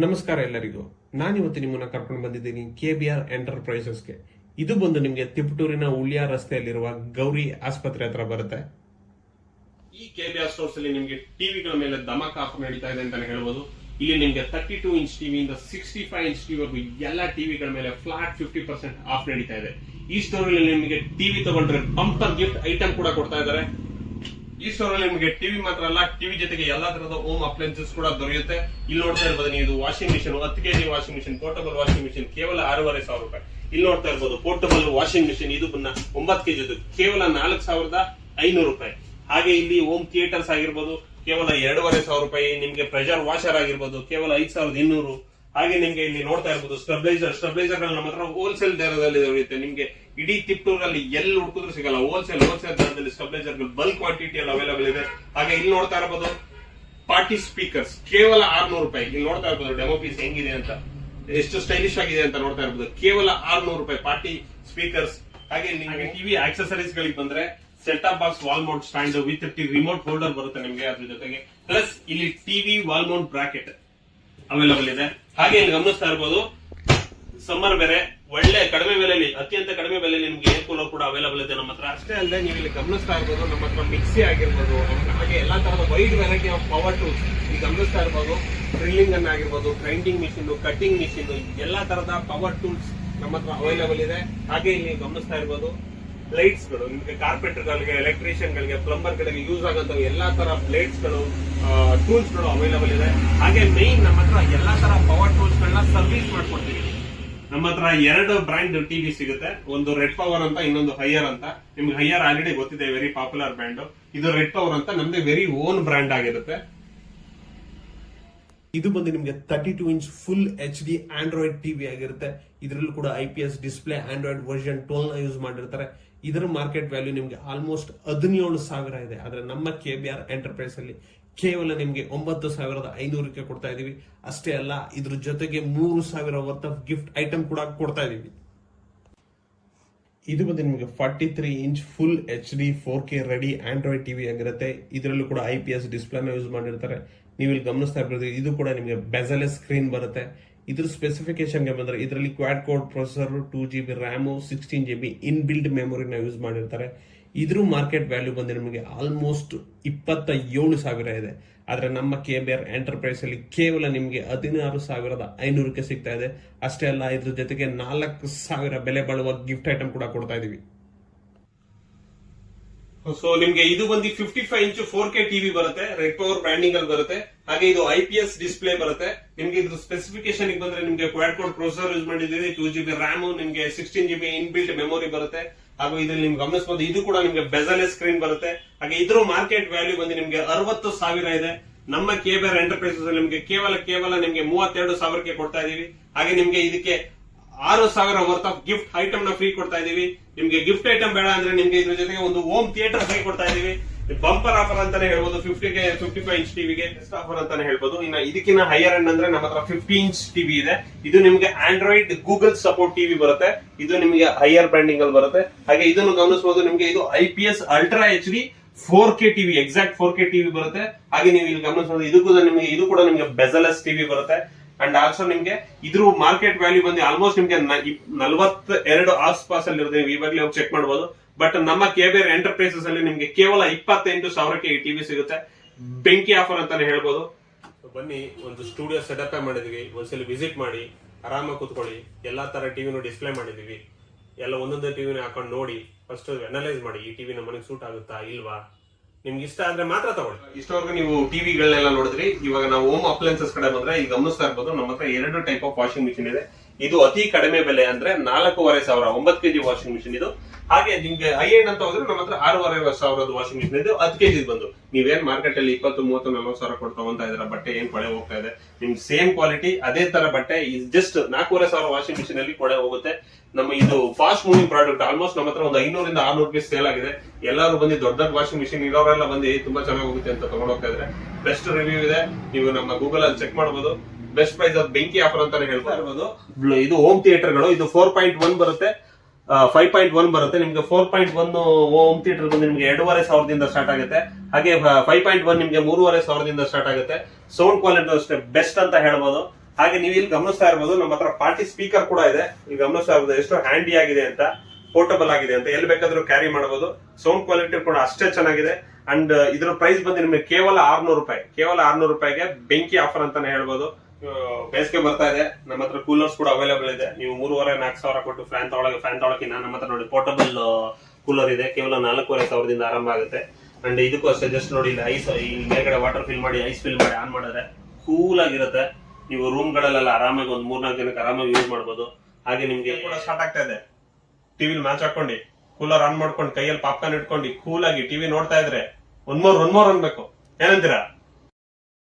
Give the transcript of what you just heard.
ನಮಸ್ಕಾರ ಎಲ್ಲರಿಗೂ. ನಾನಿವತ್ತು ನಿಮ್ಮನ್ನ ಕರ್ಕೊಂಡು ಬಂದಿದ್ದೀನಿ ಕೆ ಬಿ ಆರ್ ಎಂಟರ್ಪ್ರೈಸಸ್ಗೆ ಇದು ಬಂದು ನಿಮಗೆ ತಿಪಟೂರಿನ ಉಳಿಯ ರಸ್ತೆಯಲ್ಲಿರುವ ಗೌರಿ ಆಸ್ಪತ್ರೆ ಹತ್ರ ಬರುತ್ತೆ. ಈ ಕೆ ಬಿ ಆರ್ ಸ್ಟೋರ್ಸ್ ಅಲ್ಲಿ ನಿಮಗೆ ಟಿವಿಗಳ ಮೇಲೆ ದಮಕ ಆಫರ್ ನಡೀತಾ ಇದೆ ಅಂತಾನೆ ಹೇಳ್ಬೋದು. ಇಲ್ಲಿ ನಿಮಗೆ ತರ್ಟಿ ಟೂ ಇಂಚ್ ಟಿವಿಯಿಂದ ಸಿಕ್ಸ್ಟಿ ಫೈವ್ ಇಂಚ್ ಟಿವಿವರೆಗೂ ಎಲ್ಲ ಟಿವಿಗಳ ಮೇಲೆ ಫ್ಲಾಟ್ ಫಿಫ್ಟಿ ಪರ್ಸೆಂಟ್ ಆಫ್ ನಡೀತಾ ಇದೆ. ಈ ಸ್ಟೋರ್ ನಿಮಗೆ ಟಿವಿ ತಗೊಂಡ್ರೆ ಬಂಪರ್ ಗಿಫ್ಟ್ ಐಟಮ್ ಕೂಡ ಕೊಡ್ತಾ ಇದ್ದಾರೆ. ಈ ಸ್ಟೋರ್ ಅಲ್ಲಿ ನಿಮಗೆ ಟಿವಿ ಮಾತ್ರ ಅಲ್ಲ, ಟಿವಿ ಜೊತೆಗೆ ಎಲ್ಲಾ ತರದ ಹೋಮ್ ಅಪ್ಲೈನ್ಸಸ್ ಕೂಡ ದೊರೆಯುತ್ತೆ. ಇಲ್ಲಿ ನೋಡ್ತಾ ಇರ್ಬೋದು ನೀವು ವಾಷಿಂಗ್ ಮಿಷಿನ್ ಹತ್ತು KG washing machine portable washing machine ಕೇವಲ ಆರೂವರೆ ಸಾವಿರ ರೂಪಾಯಿ. ಇಲ್ಲಿ ನೋಡ್ತಾ ಇರ್ಬೋದು ಪೋರ್ಟಬಲ್ ವಾಷಿಂಗ್ ಮಿಷಿನ್ ಇದು ಬನ್ನ ಒಂಬತ್ತು ಕೆಜಿ ಕೇವಲ ನಾಲ್ಕು ಸಾವಿರದ ಐನೂರು ರೂಪಾಯಿ. ಹಾಗೆ ಇಲ್ಲಿ ಹೋಮ್ ಥಿಯೇಟರ್ಸ್ ಆಗಿರ್ಬೋದು, ಕೇವಲ ಎರಡೂವರೆ ಸಾವಿರ ರೂಪಾಯಿ, ನಿಮಗೆ ಪ್ರೆಷರ್ ವಾಷರ್ ಆಗಿರ್ಬೋದು, ಕೇವಲ ಐದ್ ಸಾವಿರದ ಇನ್ನೂರು. ಹಾಗೆ ನಿಮ್ಗೆ ಇಲ್ಲಿ ನೋಡ್ತಾ ಇರ್ಬೋದು ಸ್ಟೆಬ್ಲೈಸರ್ ಸ್ಟೆಬ್ಲೈಸರ್ ನಮ್ಮ ಹತ್ರ ಹೋಲ್ಸೇಲ್ ದರದಲ್ಲಿ ದೊರೆಯುತ್ತೆ. ನಿಮ್ಗೆ ಇಡೀ ತಿಪ್ಟೂರಲ್ಲಿ ಎಲ್ಲಿ ಹುಡುಕಿದ್ರು ಸಿಗಲ್ಲ. ಹೋಲ್ಸೇಲ್ ಹೋಲ್ಸೇಲ್ ದರದಲ್ಲಿ ಸ್ಟೆಬ್ಲೈಸರ್ ಬಲ್ಕ್ ಕ್ವಾಂಟಿಟಿ ಅಲ್ಲಿ ಅವೈಲೇಬಲ್ ಇದೆ. ಹಾಗೆ ಇಲ್ಲಿ ನೋಡ್ತಾ ಇರಬಹುದು ಪಾರ್ಟಿ ಸ್ಪೀಕರ್ಸ್ ಕೇವಲ ಆರ್ನೂರು ರೂಪಾಯಿ. ಇಲ್ಲಿ ನೋಡ್ತಾ ಇರ್ಬೋದು ಡೆಮೋ ಪೀಸ್ ಹೆಂಗಿದೆ ಅಂತ. ಎಷ್ಟು ಸ್ಟೈಲಿಶ್ ಆಗಿದೆ ಅಂತ ನೋಡ್ತಾ ಇರ್ಬೋದು. ಕೇವಲ ಆರ್ನೂರು ರೂಪಾಯಿ ಪಾರ್ಟಿ ಸ್ಪೀಕರ್ಸ್ ಹಾಗೆ ನಿಮಗೆ ಟಿವಿ ಆಕ್ಸೆಸರೀಸ್ ಗಳಿಗೆ ಬಂದ್ರೆ set up box wall mount stand with remote holder ಬರುತ್ತೆ ನಿಮಗೆ ಅದ್ರ ಜೊತೆಗೆ. ಪ್ಲಸ್ ಇಲ್ಲಿ TV wall mount bracket available ಇದೆ. ಹಾಗೆ ಇಲ್ಲಿ ಗಮನಿಸ್ತಾ ಇರ್ಬೋದು, ಸಮ್ಮರ್ ಬೇರೆ, ಒಳ್ಳೆ ಕಡಿಮೆ ಬೆಲೆಯಲ್ಲಿ ಅತ್ಯಂತ ಕಡಿಮೆ ಬೆಲೆಯಲ್ಲಿ ನಿಮ್ಗೆ ಏರ್ ಕೂಲರ್ ಕೂಡ ಅವೈಲಬಲ್ ಇದೆ ನಮ್ಮ ಹತ್ರ. ಅಷ್ಟೇ ಅಲ್ಲದೆ ನೀವು ಇಲ್ಲಿ ಗಮನಿಸ್ತಾ ಇರ್ಬೋದು, ನಮ್ಮ ಹತ್ರ ಮಿಕ್ಸಿ ಆಗಿರ್ಬೋದು, ಹಾಗೆ ಎಲ್ಲಾ ತರದ wide variety of power tools ಈ ಗಮನಿಸ್ತಾ ಇರ್ಬೋದು ಡ್ರಿಲ್ಲಿಂಗ್ ಅನ್ನ ಆಗಿರ್ಬೋದು ಗ್ರೈಂಡಿಂಗ್ ಮಿಷಿನ್ ಕಟಿಂಗ್ ಮಿಷಿನ್ ಎಲ್ಲಾ ತರದ ಪವರ್ ಟೂಲ್ಸ್ ನಮ್ಮ ಹತ್ರ ಅವೈಲಬಲ್ ಇದೆ. ಹಾಗೆ ಇಲ್ಲಿ ಗಮನಿಸ್ತಾ ಇರ್ಬೋದು ಲೈಟ್ಸ್ಗಳು ನಿಮಗೆ ಕಾರ್ಪೆಂಟರ್ ಗಳಿಗೆ ಎಲೆಕ್ಟ್ರಿಷಿಯನ್ ಗಳಿಗೆ ಪ್ಲಂಬರ್ ಗಳಿಗೆ ಯೂಸ್ ಆಗಂತ ಎಲ್ಲಾ ತರ ಬ್ಲೇಡ್ಸ್ಗಳು ಟೂಲ್ಸ್ಗಳು ಅವೈಲಬಲ್ ಇದೆ. ಹಾಗೆ ಮೇನ್ ನಮ್ಮ ಹತ್ರ ಎಲ್ಲಾ ತರ ಪವರ್ ಟೂಲ್ಸ್ ಗಳನ್ನ ಸರ್ವಿಸ್ ಮಾಡ್ಕೊಡ್ತೀವಿ. ನಮ್ಮ ಹತ್ರ ಎರಡು ಬ್ರ್ಯಾಂಡ್ ಟಿವಿ ಸಿಗುತ್ತೆ. ಒಂದು ರೆಡ್ ಪವರ್ ಅಂತ, ಇನ್ನೊಂದು ಹೈಯರ್ ಅಂತ. ನಿಮ್ಗೆ ಹೈಯರ್ ಆಲ್ರೆಡಿ ಗೊತ್ತಿದೆ ವೆರಿ ಪಾಪ್ಯುಲರ್ ಬ್ರ್ಯಾಂಡ್ ಇದು ರೆಡ್ ಪವರ್ ಅಂತ ನಮ್ದು ವೆರಿ ಓನ್ ಬ್ರ್ಯಾಂಡ್ ಆಗಿರುತ್ತೆ. ಇದು ಬಂದು ನಿಮಗೆ thirty two inch full H D Android TV ಆಗಿರುತ್ತೆ. ಇದರಲ್ಲೂ ಕೂಡ I P S display Android version twelve use ಮಾಡಿರ್ತಾರೆ. ಇದರ ಮಾರ್ಕೆಟ್ ವ್ಯಾಲ್ಯೂ ನಿಮಗೆ ಆಲ್ಮೋಸ್ಟ್ ಹದಿನೇಳು ಸಾವಿರ ಇದೆ. ಆದರೆ ನಮ್ಮ ಕೆ ಬಿ ಆರ್ ಎಂಟರ್ಪ್ರೈಸ್ ಅಲ್ಲಿ ಕೇವಲ ನಿಮಗೆ ಒಂಬತ್ತು ಸಾವಿರದ ಐನೂರಕ್ಕೆ ಕೊಡ್ತಾ ಇದೀವಿ. ಅಷ್ಟೇ ಅಲ್ಲ, ಇದ್ರ ಜೊತೆಗೆ ಮೂರು ಸಾವಿರ ವರ್ತ್ ಆಫ್ ಗಿಫ್ಟ್ ಐಟಮ್ ಕೂಡ ಕೊಡ್ತಾ ಇದೀವಿ. ಇದು ಬಂದು ನಿಮಗೆ forty three inch full H D four K ready Android TV ಆಗಿರುತ್ತೆ. ಇದರಲ್ಲೂ ಕೂಡ ಐ ಪಿ ಎಸ್ ಡಿಸ್ಪ್ಲೇನ ಯೂಸ್ ಮಾಡಿರ್ತಾರೆ. ನೀವು ಇಲ್ಲಿ ಗಮನಿಸ್ತಾ ಇರ್ಬೋದು, ಇದು ಕೂಡ ನಿಮಗೆ ಬೆಸಲೆಸ್ ಸ್ಕ್ರೀನ್ ಬರುತ್ತೆ. ಇದ್ರ ಸ್ಪೆಸಿಫಿಕೇಶನ್ಗೆ ಬಂದ್ರೆ ಇದರಲ್ಲಿ quad core processor two G B RAM sixteen G B in built ಮೆಮೊರಿನ use ಮಾಡಿರ್ತಾರೆ. ಇದ್ರ ಮಾರ್ಕೆಟ್ ವ್ಯಾಲ್ಯೂ ಬಂದು ನಿಮಗೆ ಆಲ್ಮೋಸ್ಟ್ ಇಪ್ಪತ್ತ ಏಳು ಸಾವಿರ ಇದೆ. ಆದ್ರೆ ನಮ್ಮ ಕೆ ಬಿ ಆರ್ ಎಂಟರ್ಪ್ರೈಸ್ ಅಲ್ಲಿ ಕೇವಲ ನಿಮಗೆ ಹದಿನಾರು ಸಾವಿರದ ಐನೂರಕ್ಕೆ ಸಿಗ್ತಾ ಇದೆ. ಅಷ್ಟೇ ಅಲ್ಲ, ಇದ್ರ ಜೊತೆಗೆ ನಾಲ್ಕು ಸಾವಿರ ಬೆಲೆ ಬಾಳುವ ಗಿಫ್ಟ್ ಐಟಮ್ ಕೂಡ ಕೊಡ್ತಾ ಇದೀವಿ. ಸೊ ನಿಮ್ಗೆ ಇದು ಬಂದು fifty five inch four K TV ಬರುತ್ತೆ. ರೆಡ್ ಪವರ್ ಬ್ರ್ಯಾಂಡಿಂಗ್ ಅಲ್ಲಿ ಬರುತ್ತೆ. ಹಾಗೆ ಇದು ಐ ಪಿ ಎಸ್ ಡಿಸ್ಪ್ಲೇ ಬರುತ್ತೆ. ನಿಮ್ಗೆ ಇದ್ರ ಸ್ಪೆಸಿಫಿಕೇಶನ್ ಬಂದ್ರೆ ನಿಮ್ಗೆ ಕ್ವಾಡ್ ಕೋಡ್ ಪ್ರೊಸೆಸರ್ ಯೂಸ್ ಮಾಡಿದ್ದೀವಿ ಟೂ ಜಿ ಬಿ ರ್ಯಾಮ್ ನಿಮ್ಗೆ sixteen G B in built memory ಬರುತ್ತೆ. ಹಾಗೂ ಇದ್ರಲ್ಲಿ ನಿಮ್ಗೆ ಗಮನಿಸಬಹುದು ಇದು ಕೂಡ ನಿಮ್ಗೆ ಬೆಸಲೆ ಸ್ಕ್ರೀನ್ ಬರುತ್ತೆ. ಹಾಗೆ ಇದ್ರ ಮಾರ್ಕೆಟ್ ವ್ಯಾಲ್ಯೂ ಬಂದು ನಿಮ್ಗೆ ಅರವತ್ತು ಸಾವಿರ ಇದೆ. ನಮ್ಮ ಕೇಬರ್ ಎಂಟರ್ಪ್ರೈಸಸ್ ನಿಮ್ಗೆ ಕೇವಲ ಕೇವಲ ನಿಮ್ಗೆ ಮೂವತ್ತೆರಡು ಸಾವಿರಕ್ಕೆ ಕೊಡ್ತಾ ಇದೀವಿ ಹಾಗೆ ನಿಮ್ಗೆ ಇದಕ್ಕೆ ಆರು ಸಾವಿರ ವರ್ತ್ ಆಫ್ ಗಿಫ್ಟ್ ಐಟಮ್ನ ಫ್ರೀ ಕೊಡ್ತಾ ಇದೀವಿ ನಿಮ್ಗೆ ಗಿಫ್ಟ್ ಐಟಮ್ ಬೇಡ ಅಂದ್ರೆ ನಿಮ್ಗೆ ಇದ್ರ ಜೊತೆಗೆ ಒಂದು ಹೋಮ್ ಥಿಯೇಟರ್ ಫ್ರೀ ಕೊಡ್ತಾ ಇದೀವಿ ಬಂಪರ್ ಆಫರ್ ಅಂತಾನೆ ಹೇಳ್ಬೋದು ಫಿಫ್ಟಿಗೆ ಫಿಫ್ಟಿ ಫೈವ್ ಇಂಚ್ ಟಿವಿಗೆ ಬೆಸ್ಟ್ ಆಫರ್ ಅಂತಾನೆ ಹೇಳ್ಬೋದು. ಇನ್ನ ಇದಕ್ಕಿಂತ ಹೈಯರ್ ಎಂಡ್ ಅಂದ್ರೆ ನಮ್ಮ ಹತ್ರ ಫಿಫ್ಟಿ ಇಂಚ್ ಟಿವಿ ಇದೆ. ಇದು ನಿಮ್ಗೆ ಆಂಡ್ರಾಯ್ಡ್ ಗೂಗಲ್ ಸಪೋರ್ಟ್ ಟಿವಿ ಬರುತ್ತೆ. ಇದು ನಿಮಗೆ ಹೈಯರ್ ಬ್ರ್ಯಾಂಡಿಂಗ್ ಅಲ್ಲಿ ಬರುತ್ತೆ. ಹಾಗೆ ಇದನ್ನು ಗಮನಿಸಬಹುದು ನಿಮ್ಗೆ ಇದು I P S ultra H D four K TV exact four K TV ಬರುತ್ತೆ. ಹಾಗೆ ನೀವು ಇಲ್ಲಿ ಗಮನಿಸಬಹುದು ಇದು ಕೂಡ ನಿಮಗೆ, ಇದು ಕೂಡ ನಿಮಗೆ ಬೆಸಲೆಸ್ ಟಿವಿ ಬರುತ್ತೆ. ಅಂಡ್ ಆಲ್ಸೋ ನಿಮ್ಗೆ ಇದ್ರ ಮಾರ್ಕೆಟ್ ವ್ಯಾಲ್ಯೂ ಬಂದು ಆಲ್ಮೋಸ್ಟ್ ನಿಮ್ಗೆ ನಲವತ್ತ ಎರಡು ಅಲ್ಲಿ ಇರುತ್ತೆ ಇವಾಗಲೇ ಹೋಗಿ ಚೆಕ್ ಮಾಡಬಹುದು ಬಟ್ ನಮ್ಮ ಕೆಬಿಆರ್ ಎಂಟರ್ಪ್ರೈಸಸ್ ಅಲ್ಲಿ ನಿಮ್ಗೆ ಕೇವಲ ಇಪ್ಪತ್ತೆಂಟು ಸಾವಿರಕ್ಕೆ ಈ ಟಿವಿ ಸಿಗುತ್ತೆ. ಬೆಂಕಿ ಆಫರ್ ಅಂತಾನೆ ಹೇಳ್ಬೋದು. ಬನ್ನಿ ಒಂದು ಸ್ಟುಡಿಯೋ ಸೆಟಪ್ ಮಾಡಿದೀವಿ. ಒಂದ್ಸಲ ವಿಸಿಟ್ ಮಾಡಿ ಆರಾಮಾಗಿ ಕೂತ್ಕೊಳ್ಳಿ. ಎಲ್ಲಾ ತರ ಟಿವಿನೂ ಡಿಸ್ಪ್ಲೇ ಮಾಡಿದೀವಿ. ಎಲ್ಲ ಒಂದೊಂದೇ ಟಿವಿನ ಹಾಕೊಂಡು ನೋಡಿ ಫಸ್ಟ್ ಅನಲೈಸ್ ಮಾಡಿ ಈ ಟಿವಿ ನಮ್ಮ ಮನೆಗೆ ಸೂಟ್ ಆಗುತ್ತಾ ಇಲ್ವಾ? ನಿಮ್ಗೆ ಇಷ್ಟ ಆದ್ರೆ ಮಾತ್ರ ತಗೊಳ್ಳಿ. ಇಷ್ಟವರೆಗೂ ನೀವು ಟಿವಿಗಳನ್ನೆಲ್ಲ ನೋಡಿದ್ರಿ. ಇವಾಗ ನಾವು ಹೋಮ್ ಅಪ್ಲೈನ್ಸಸ್ ಕಡೆ ಬಂದ್ರೆ ಈಗ ಗಮನಿಸ್ತಾ ಇರ್ಬೋದು. ನಮ್ಮ ಹತ್ರ ಎರಡು ಟೈಪ್ ಆಫ್ ವಾಷಿಂಗ್ ಮಿಷಿನ್ ಇದೆ. ಇದು ಅತಿ ಕಡಿಮೆ ಬೆಲೆ ಅಂದ್ರೆ ನಾಲ್ಕೂವರೆ ಸಾವಿರ, ಒಂಬತ್ತು ಕೆಜಿ ವಾಷಿಂಗ್ ಮಿಷಿನ್ ಇದು. ಹಾಗೆ ನಿಮ್ಗೆ ಐ ಎಂಡ್ ಅಂತ ಹೋದ್ರೆ ನಮ್ಮ ಹತ್ರ ಆರೂವರೆ ಸಾವಿರದ ವಾಷಿಂಗ್ ಮಿಷಿನ್ ಇದು, ಹತ್ತು ಕೆಜಿ ಬಂದು. ನೀವೇನ್ ಮಾರ್ಕೆಟ್ ಅಲ್ಲಿ ಇಪ್ಪತ್ತು, ಮೂವತ್ತು, ನಲ್ವತ್ತು ಸಾವಿರ ಕೊಟ್ಟು ತಗೊಂತಾ ಇದ್ರ ಬಟ್ಟೆ ಏನ್ ಕೊಳೆ ಹೋಗ್ತಾ ಇದೆ? ನಿಮ್ ಸೇಮ್ ಕ್ವಾಲಿಟಿ ಅದೇ ತರ ಬಟ್ಟೆ ಜಸ್ಟ್ ನಾಲ್ಕೂವರೆ ಸಾವಿರ ವಾಷಿಂಗ್ ಮಿಷಿನ್ ಅಲ್ಲಿ ಕೊಳೆ ಹೋಗುತ್ತೆ. ನಮ್ಮ ಇದು ಫಾಸ್ಟ್ ಮೂವಿಂಗ್ ಪ್ರಾಡಕ್ಟ್ ಆಲ್ಮೋಸ್ಟ್ ನಮ್ಮ ಹತ್ರ ಒಂದು ಐನೂರಿಂದ ಆರ್ನೂರು ಪೀಸ್ ಸೇಲ್ ಆಗಿದೆ. ಎಲ್ಲರೂ ಬಂದು ದೊಡ್ಡ ದೊಡ್ಡ ವಾಷಿಂಗ್ ಮಿಷಿನ್ ಇರೋರೆಲ್ಲ ಬಂದು ತುಂಬಾ ಚೆನ್ನಾಗಿ ಹೋಗುತ್ತೆ ಅಂತ ತಗೊಂಡೋಗ್ತಾ ಇದ್ರೆ ಬೆಸ್ಟ್ ರಿವ್ಯೂ ಇದೆ. ನೀವು ನಮ್ಮ ಗೂಗಲ್ ಅಲ್ಲಿ ಚೆಕ್ ಮಾಡಬಹುದು ಬೆಸ್ಟ್ ಪ್ರೈಸ್ ಅದು ಬೆಂಕಿ ಆಫರ್ ಅಂತಾನೆ ಹೇಳ್ತಾ ಇರ್ಬೋದು. ಇದು ಹೋಮ್ ಥಿಯೇಟರ್ಗಳು ಇದು ಫೋರ್ ಪಾಯಿಂಟ್ ಒನ್ ಬರುತ್ತೆ. ಫೈವ್ ಪಾಯಿಂಟ್ ಒನ್ ಬರುತ್ತೆ. ನಿಮಗೆ four point one home theatre ಬಂದು ನಿಮಗೆ ಎರಡೂವರೆ ಸಾವಿರದಿಂದ ಸ್ಟಾರ್ಟ್ ಆಗುತ್ತೆ. ಹಾಗೆ ಫೈವ್ ಪಾಯಿಂಟ್ ಒನ್ ನಿಮಗೆ ಮೂರುವರೆ ಸಾವಿರದಿಂದ ಸ್ಟಾರ್ಟ್ ಆಗುತ್ತೆ. ಸೌಂಡ್ ಕ್ವಾಲಿಟಿ ಅಷ್ಟೇ ಬೆಸ್ಟ್ ಅಂತ ಹೇಳ್ಬೋದು. ಹಾಗೆ ನೀವು ಇಲ್ಲಿ ಗಮನಿಸ್ತಾ ಇರ್ಬೋದು ನಮ್ಮ ಹತ್ರ ಪಾರ್ಟಿ ಸ್ಪೀಕರ್ ಕೂಡ ಇದೆ. ಇಲ್ಲಿ ಗಮನಿಸ್ತಾ ಇರ್ಬೋದು ಎಷ್ಟು ಹ್ಯಾಂಡಿ ಆಗಿದೆ ಅಂತ ಪೋರ್ಟಬಲ್ ಆಗಿದೆ ಅಂತ. ಎಲ್ಲಿ ಬೇಕಾದ್ರೂ ಕ್ಯಾರಿ ಮಾಡಬಹುದು ಸೌಂಡ್ ಕ್ವಾಲಿಟಿ ಕೂಡ ಅಷ್ಟೇ ಚೆನ್ನಾಗಿದೆ. ಅಂಡ್ ಇದರ ಪ್ರೈಸ್ ಬಂದು ನಿಮಗೆ ಕೇವಲ ಆರ್ನೂರು ರೂಪಾಯಿ. ಕೇವಲ ಆರ್ನೂರು ರೂಪಾಯಿಗೆ ಬೆಂಕಿ ಆಫರ್ ಅಂತಾನೆ ಹೇಳ್ಬೋದು. ಬೇಸಿಗೆ ಬರ್ತಾ ಇದೆ. ನಮ್ಮ ಹತ್ರ ಕೂಲರ್ಸ್ ಕೂಡ ಅವೈಲೇಬಲ್ ಇದೆ. ನೀವು ಮೂರುವರೆ, ನಾಲ್ಕು ಸಾವಿರ ಕೊಟ್ಟು ಫ್ಯಾನ್ ತಗೊಳಗೆ ಫ್ಯಾನ್ ತಗೊಳಕಿನ್ನ ನಮ್ಮ ಹತ್ರ ನೋಡಿ ಪೋರ್ಟಬಲ್ ಕೂಲರ್ ಇದೆ. ಕೇವಲ ನಾಲ್ಕೂವರೆ ಸಾವಿರದಿಂದ ಆರಂಭ ಆಗುತ್ತೆ. ಅಂಡ್ ಇದಕ್ಕೂ ಅಷ್ಟೇ ಜಸ್ಟ್ ನೋಡಿ, ಇಲ್ಲಿ ಐಸ್ ಈ ಮೇಲ್ಗಡೆ ವಾಟರ್ ಫಿಲ್ ಮಾಡಿ ಐಸ್ ಫಿಲ್ ಮಾಡಿ ಆನ್ ಮಾಡಿದ್ರೆ ಕೂಲ್ ಆಗಿರುತ್ತೆ. ನೀವು ರೂಮ್ ಗಳಲ್ಲೆಲ್ಲ ಆರಾಮಾಗಿ ಒಂದು ಮೂರ್ನಾಲ್ಕು ಜನಕ್ಕೆ ಆರಾಮಾಗಿ ಯೂಸ್ ಮಾಡಬಹುದು ಹಾಗೆ ನಿಮ್ಗೆ ಕೂಡ ಸ್ಟಾರ್ಟ್ ಆಗ್ತಾ ಇದೆ. ಟಿವಿಲಿ ಮ್ಯಾಚ್ ಹಾಕೊಂಡು ಕೂಲರ್ ಆನ್ ಮಾಡ್ಕೊಂಡು, ಕೈಯಲ್ಲಿ ಪಾಪ್ಕಾರ್ನ್ ಇಟ್ಕೊಂಡು ಕೂಲ್ ಆಗಿ ಟಿವಿ ನೋಡ್ತಾ ಇದ್ರೆ ಒನ್ ಮೋರ್ ಒನ್ ಮೋರ್ ಅನ್ಬೇಕು. ಏನಂತೀರಾ?